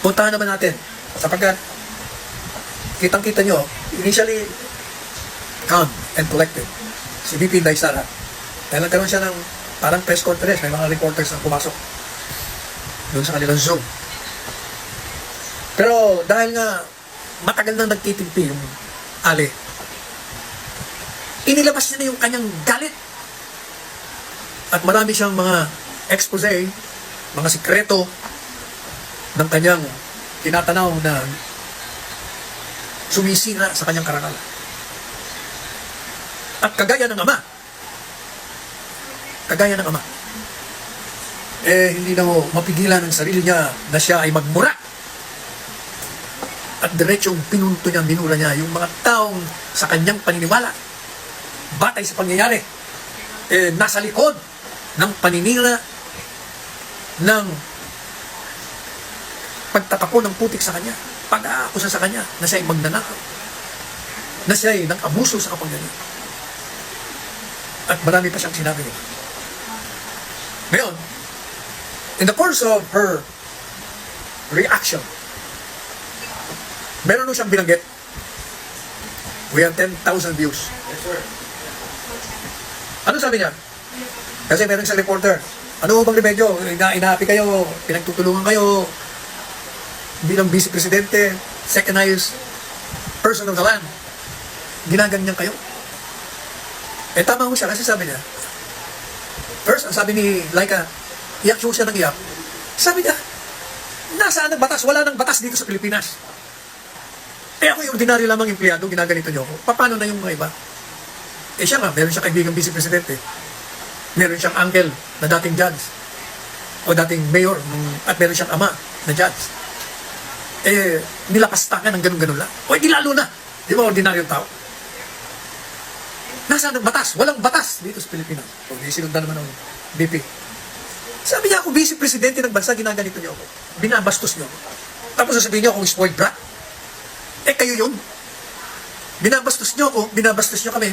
puntahan naman natin sapagkat kitang-kita nyo, initially calm and collected si VP Inday Sara. Dahil nagkaroon siya ng parang press conference, may mga reporters na pumasok doon sa kanilang Zoom. Pero dahil nga matagal nang nagtitimpi yung Ali, inilabas niya na yung kanyang galit. At marami siyang mga expose, mga sikreto ng kanyang tinatanaw na sumisira sa kanyang karangalan. At kagaya ng ama, kagaya ng ama, eh hindi na mo mapigilan ng sarili niya na siya ay magmura. At diretsong pinunto niya, minura niya yung mga taong sa kanyang paniniwala, batay sa pangyayari, eh, nasa likod ng paninira ng pagtatapo ng putik sa kanya, pag-aakusa sa kanya na siya ay magnanakaw, na siya ay nang abuso sa kapangyarihan. At marami pa siyang sinabi nito. Ngayon, in the course of her reaction, meron nung siyang binanggit. We have 10,000 views. Yes, sir. Ano sabi niya? Kasi meron isang reporter. Ano bang remedyo? Ina inaapi kayo, pinagtutulungan kayo bilang vice presidente, second highest person of the land. Ginaganyan kayo. Eh tama ho siya kasi sabi niya, first, ang sabi ni Laika, iyak siya siya ng iyak. Sabi niya, nasaan ang batas? Wala nang batas dito sa Pilipinas. Eh ako yung ordinaryo lamang empleyado, ginaganito niyo ako. Paano na yung mga iba? Eh siya nga, meron siya kaibigang vice presidente. Meron siyang uncle na dating judge. O dating mayor. At meron siyang ama na judge. Eh, nilapastangan ng ganun-ganun lang. O di lalo na. Di ba ordinaryong tao? Nasaan ang batas? Walang batas dito sa Pilipinas. Di sinundan naman ng BP. Sabi niya ako, vice presidente ng bansa, ginaganito niyo ako. Binabastos niyo ako. Tapos sasabihin niyo akong spoiled brat. Eh kayo yun. Binabastos niyo ako, binabastos niyo kami.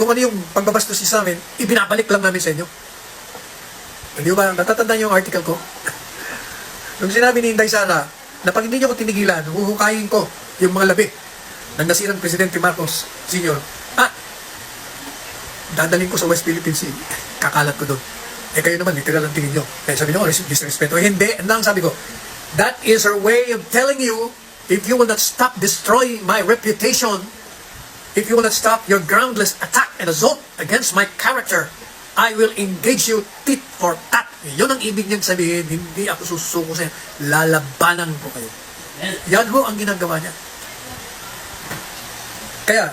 Kung ano yung pagbabastos niyo sa amin, ibinabalik lang namin sa inyo. Hindi ba, natatandaan niyo yung article ko? Nung sinabi ni Inday Sara, na pag hindi niyo ako tinigilan, huhukayin ko yung mga labi ng nasirang Presidente Marcos Sr. Ah, dadalhin ko sa West Philippine Sea. Kakalat ko doon. Eh kayo naman, literal ang tingin nyo. Kaya sabi nyo, oh, disrespeto. Eh, hindi. Ano ang sabi ko? That is her way of telling you, if you will not stop destroying my reputation, if you will not stop your groundless attack and assault against my character, I will engage you tit for tat. Yun ang ibig niyang sabihin, hindi ako susuko sa. Lalabanan ko kayo. Yan ho ang ginagawa niya. Kaya,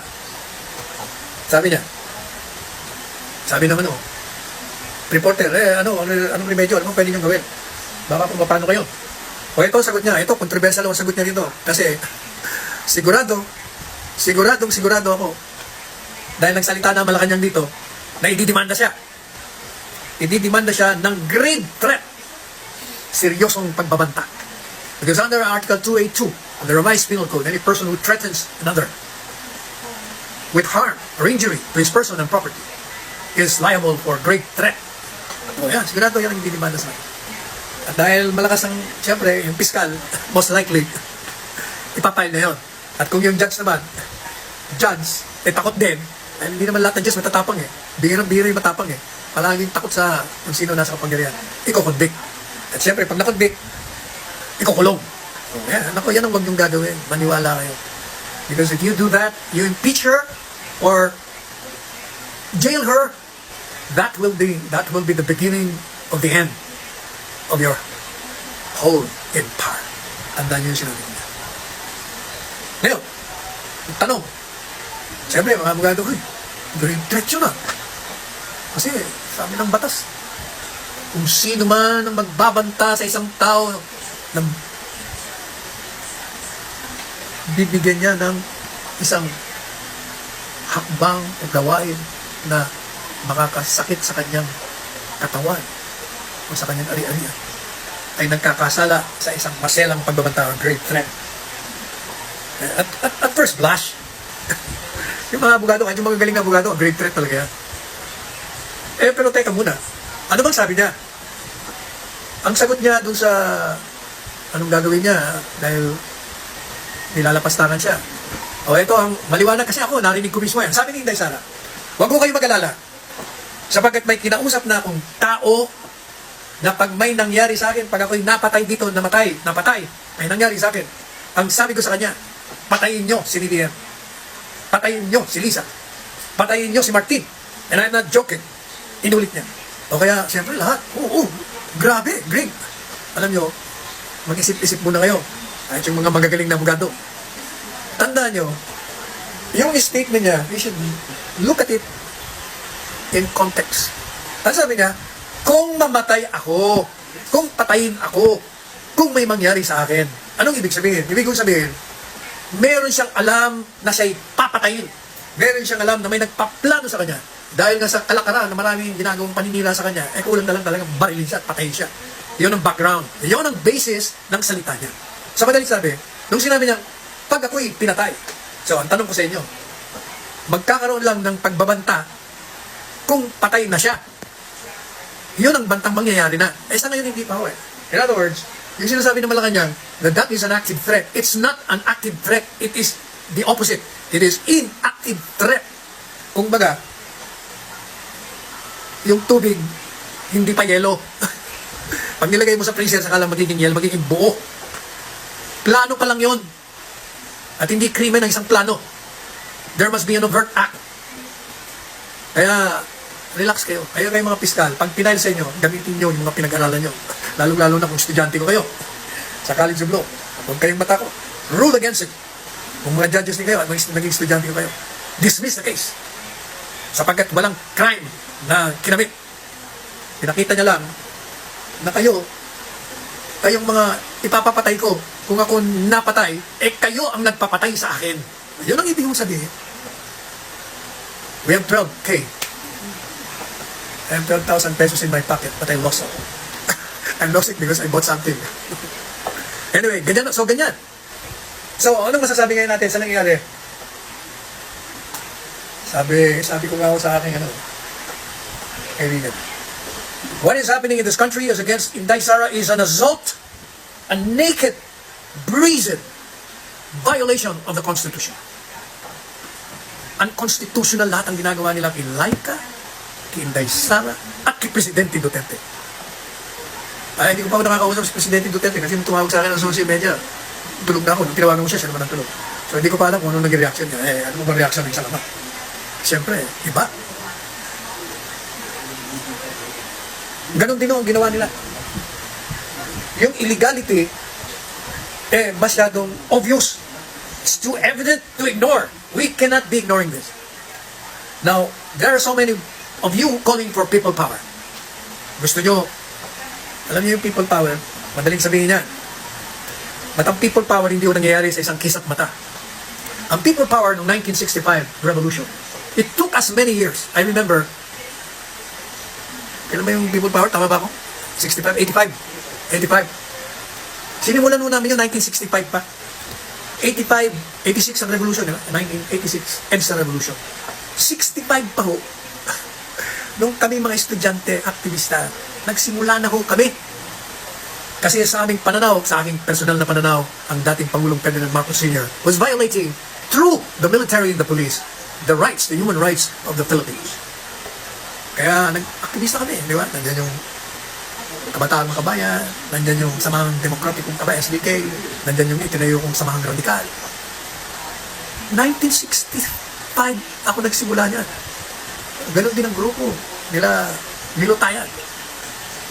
sabi niya, sabi naman oh, reporter, eh, ano, ano, anong remedyo, ano pwede niyong gawin? Baka kung paano kayo. O ito, sagot niya, ito, controversial ang sagot niya dito. Kasi, sigurado, siguradong sigurado ako, dahil nagsalita na Malacanang dito, na ididimanda siya. Ididimanda siya ng grave threat. Seryosong pagbabanta. Because under Article 282 of the Revised Penal Code, any person who threatens another with harm or injury to his person and property is liable for great threat. O yan, sigurado yan ang ididimanda sa akin. At dahil malakas ang, siyempre, yung piskal, most likely, ipapile na yun. At kung yung judge naman, judge, eh takot din, dahil hindi naman lahat ng judge matatapang eh. Bihirang-bihira yung matapang eh. Palaging takot sa kung sino nasa kapangyarihan. Iko-convict. At siyempre, pag na-convict, ikukulong. So, yan, ako, yan ang wag yung gagawin. Maniwala kayo. Because if you do that, you impeach her or jail her, that will be that will be the beginning of the end of your whole empire. Tandaan niyo yung sinabi niya. Ngayon, tanong, siyempre, mga abogado ko, eh, grave threat yun ah. Kasi, sabi ng batas, kung sino man ang magbabanta sa isang tao na bibigyan niya ng isang hakbang o gawain na makakasakit sa kanyang katawan o sa kanyang ari-arian ay nagkakasala sa isang maselang pagbabanta o great threat. At, at, at first blush, yung mga abogado, yung mga na abogado, great threat talaga yan. Eh, pero teka muna, ano bang sabi niya? Ang sagot niya dun sa anong gagawin niya dahil nilalapastangan siya. O ito ang maliwanag kasi ako, narinig ko mismo yan. Sabi ni Inday Sara, huwag ko kayo mag-alala. Sapagkat may kinausap na akong tao na pag may nangyari sa akin, pag ako'y napatay dito, namatay, napatay, may nangyari sa akin. Ang sabi ko sa kanya, patayin nyo si Vivian. Patayin nyo si Lisa. Patayin nyo si Martin. And I'm not joking. Inulit niya. O kaya, siyempre lahat. Oo, oo. Grabe, Greg. Alam nyo, mag-isip-isip muna kayo. Kahit yung mga magagaling na abogado. Tandaan nyo, yung statement niya, we should look at it in context. Ang sabi niya, kung mamatay ako, kung patayin ako, kung may mangyari sa akin, anong ibig sabihin? Ibig kong sabihin, meron siyang alam na siya'y papatayin. Meron siyang alam na may nagpaplano sa kanya. Dahil nga sa kalakaran na maraming ginagawang paninira sa kanya, eh kulang na lang talagang barilin siya at patayin siya. Yun ang background. Yun ang basis ng salita niya. Sa madaling sabi, nung sinabi niya, pag ako'y pinatay. So, ang tanong ko sa inyo, magkakaroon lang ng pagbabanta kung patay na siya. Yun ang bantang mangyayari na. Eh, sa ngayon hindi pa ho eh. In other words, yung sinasabi ng Malacanang that that is an active threat. It's not an active threat. It is the opposite. It is inactive threat. Kung baga, yung tubig, hindi pa yelo. Pag nilagay mo sa freezer, saka lang magiging yelo, magiging buo. Plano pa lang yon. At hindi krimen ng isang plano. There must be an overt act. Kaya, relax kayo. Kayo kayo mga piskal, pag pinail sa inyo, gamitin nyo yung mga pinag-aralan nyo. Lalo-lalo na kung estudyante ko kayo. Sa College of Law. Huwag kayong matakot. Rule against it. Kung mga judges din kayo at naging estudyante ko kayo, dismiss the case. Sapagkat walang crime na kinamit. Pinakita niya lang na kayo, kayong mga ipapapatay ko, kung ako napatay, eh kayo ang nagpapatay sa akin. Yun ang ibig kong sabihin. We have 12K. I have 12,000 pesos in my pocket, but I lost it. I lost it because I bought something. anyway, ganyan. So, ganyan. So, anong masasabi ngayon natin sa nangyayari? Sabi, sabi ko nga ako sa aking ano, kaibigan. What is happening in this country is against Inday Sara is an assault, a naked, brazen violation of the Constitution. Unconstitutional lahat ang ginagawa nila kay Laika, kay Inday Sara, at kay Presidente Duterte. Ay, hindi ko pa ako nakakausap si Presidente Duterte kasi tumawag sa akin ng social media, tulog na ako. Nung tinawagan ko siya, siya naman ang tulog. So hindi ko pa alam kung ano naging reaction niya. Eh, ano ba reaction ng isang ama? Siyempre, iba. Ganon din ang ginawa nila. Yung illegality, eh, masyadong obvious. It's too evident to ignore. We cannot be ignoring this. Now, there are so many of you calling for people power. Gusto nyo, alam niyo yung people power, madaling sabihin niya. But ang people power hindi yung nangyayari sa isang kisat mata. Ang people power ng 1965 revolution, it took us many years. I remember, kailan ba yung people power? Tama ba ako? 65, 85, 85. Sinimulan mo namin yung 1965 pa. 85, 86 ang revolution, di ba? 1986 ends the revolution. 65 pa ho. Nung kami mga estudyante, aktivista, nagsimula na ho kami. Kasi sa aming pananaw, sa aking personal na pananaw, ang dating Pangulong Ferdinand Marcos Sr. was violating through the military and the police the rights, the human rights of the Philippines. Kaya nag-aktivista kami, di ba? Nandiyan yung Kabataan mga Kabayan, nandiyan yung Samahang Demokratikong Kabayan, SDK, nandiyan yung itinayo kong Samahang Radikal. 1965 ako nagsimula niyan. Ganon din ang grupo nila Milo Tayan.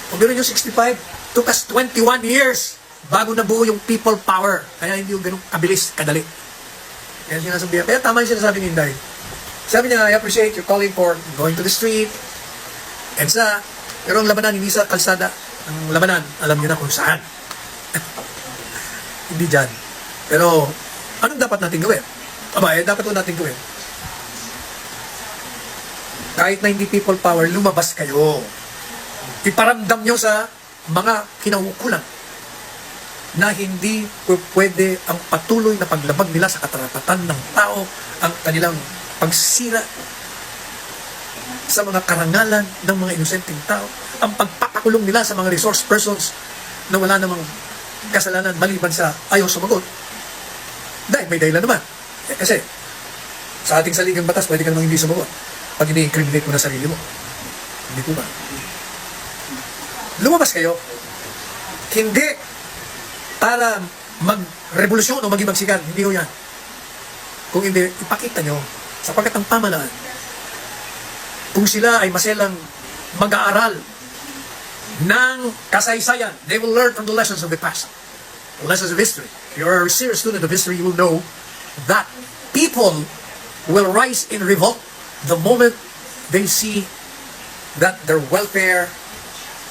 Kung gano'n yung 65, took us 21 years bago nabuo yung people power. Kaya hindi yung ganun kabilis, kadali. Kaya sinasabi Kaya tama yung sinasabi ni Inday. Sabi niya, I appreciate you calling for going to the street. And sa, pero ang labanan, hindi sa kalsada. Ang labanan, alam niyo na kung saan. hindi dyan. Pero, anong dapat natin gawin? Aba, eh, dapat po natin gawin. Kahit na hindi people power, lumabas kayo. Iparamdam nyo sa mga kinaukulan na hindi pwede ang patuloy na paglabag nila sa katarapatan ng tao, ang kanilang pagsira sa mga karangalan ng mga inosenteng tao, ang pagpapakulong nila sa mga resource persons na wala namang kasalanan maliban sa ayaw sumagot. Dahil may dahilan naman. Eh, kasi, sa ating saligang batas, pwede ka namang hindi sumagot pag ini-incriminate mo na sarili mo. Hindi po ba? Lumabas kayo. Hindi para mag-revolusyon o maging magsigal. Hindi ko yan. Kung hindi, ipakita nyo sapagkat ang pamalaan kung sila ay maselang mag-aaral ng kasaysayan, they will learn from the lessons of the past. The lessons of history. If you're a serious student of history, you will know that people will rise in revolt the moment they see that their welfare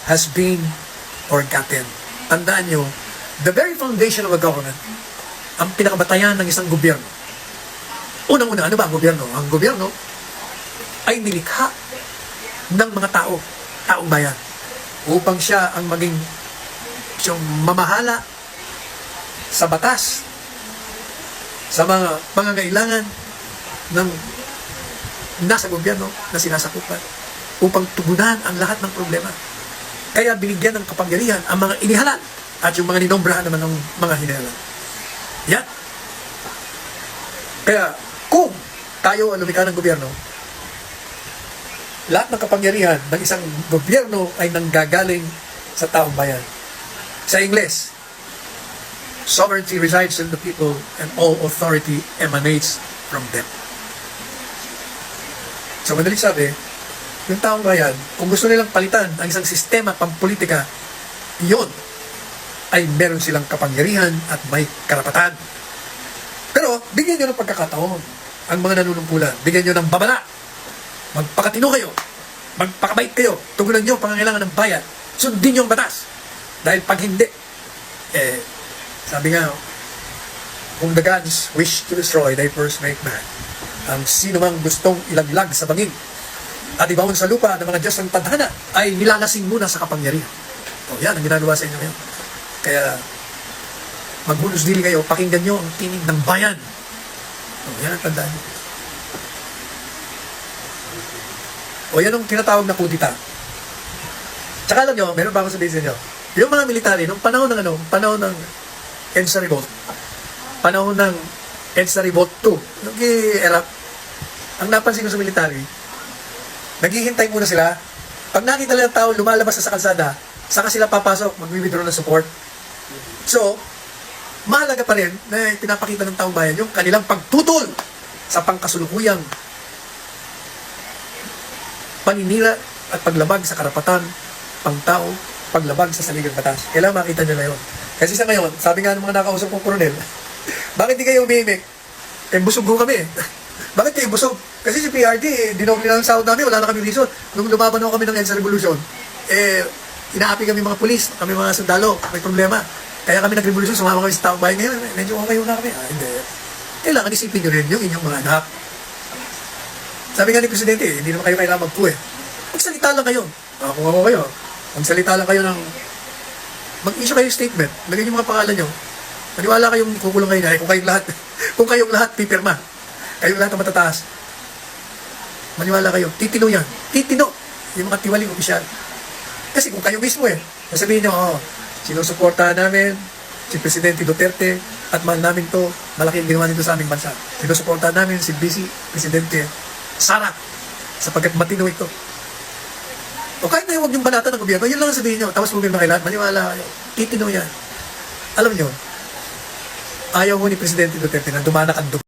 has been forgotten. Tandaan nyo, the very foundation of a government, ang pinakabatayan ng isang gobyerno. Unang-una, ano ba ang gobyerno? Ang gobyerno ay nilikha ng mga tao, taong bayan, upang siya ang maging siyang mamahala sa batas, sa mga pangangailangan ng nasa gobyerno na sinasakupan upang tugunan ang lahat ng problema. Kaya binigyan ng kapangyarihan ang mga inihalal at yung mga ninombrahan naman ng mga hinahalan. Yan. Kaya kung tayo ang lumikha ng gobyerno, lahat ng kapangyarihan ng isang gobyerno ay nanggagaling sa taong bayan. Sa Ingles, sovereignty resides in the people and all authority emanates from them. So, madali sabi, yung taong bayan, kung gusto nilang palitan ang isang sistema pampolitika, yun ay meron silang kapangyarihan at may karapatan. Pero, bigyan nyo ng pagkakataon ang mga nanunungkulan. Bigyan nyo ng babala. Magpakatino kayo. Magpakabait kayo. Tugunan nyo ang pangangailangan ng bayan. Sundin nyo ang batas. Dahil pag hindi, eh, sabi nga, kung the gods wish to destroy, they first make man. Ang sino mang gustong ilaglag sa bangin at ibawon sa lupa ng mga Diyos ng tadhana ay nilalasing muna sa kapangyarihan. O yan ang ginagawa sa inyo ngayon. Kaya maghulos dili kayo, pakinggan nyo ang tinig ng bayan. O yan ang tandaan nyo. O yan ang tinatawag na kudita. Tsaka alam nyo, meron pa ako sabihin sa inyo. Yung mga military, nung panahon ng ano, panahon ng EDSA Revolt, panahon ng EDSA Revolt 2, nung i-erap, ang napansin ko sa military, naghihintay muna sila. Pag nakita nila tao lumalabas sa kalsada, saka sila papasok, mag-withdraw ng support. So, mahalaga pa rin na pinapakita ng taong bayan yung kanilang pagtutol sa pangkasulukuyang paninira at paglabag sa karapatan pangtao, paglabag sa saligang batas. Kailangan makita nila yun. Kasi sa ngayon, sabi nga ng mga nakausap kong koronel, bakit di kayo umimik? Eh, busog ko kami. bakit kayo busog? Kasi si PRD, eh, dinoble na ang sahod namin, wala na kami reason. Nung lumaban ako kami ng EDSA Revolution, eh, inaapi kami mga pulis, kami mga sundalo, may problema. Kaya kami nag-revolution, sumama kami sa taong bayan ngayon, medyo okay na kami. Ah, hindi. Kailangan isipin nyo rin yung inyong mga anak. Sabi nga ni Presidente, eh, hindi naman kayo kailangan magpu eh. Magsalita lang kayo. Ah, kung ako kayo, magsalita lang kayo ng mag-issue kayo statement, lagay niyo mga pangalan nyo. Maniwala kayong kukulong kayo na eh, kung kayong lahat, kung kayong lahat pipirma, kayong lahat na matataas. Maniwala kayo, titino yan. Titino. Yung mga tiwaling opisyal. Kasi kung kayo mismo eh, sasabihin nyo, oh, sinusuportahan namin si Presidente Duterte at mahal namin to, malaki ang ginawa nito sa aming bansa. Sinusuportahan namin si Vice Presidente Sara sapagkat matino ito. O kahit na huwag yung balata ng gobyerno, yun lang ang sabihin nyo. Tapos pumirma kayo lahat, maniwala kayo. Titino yan. Alam nyo, ayaw mo ni Presidente Duterte na dumanak ang.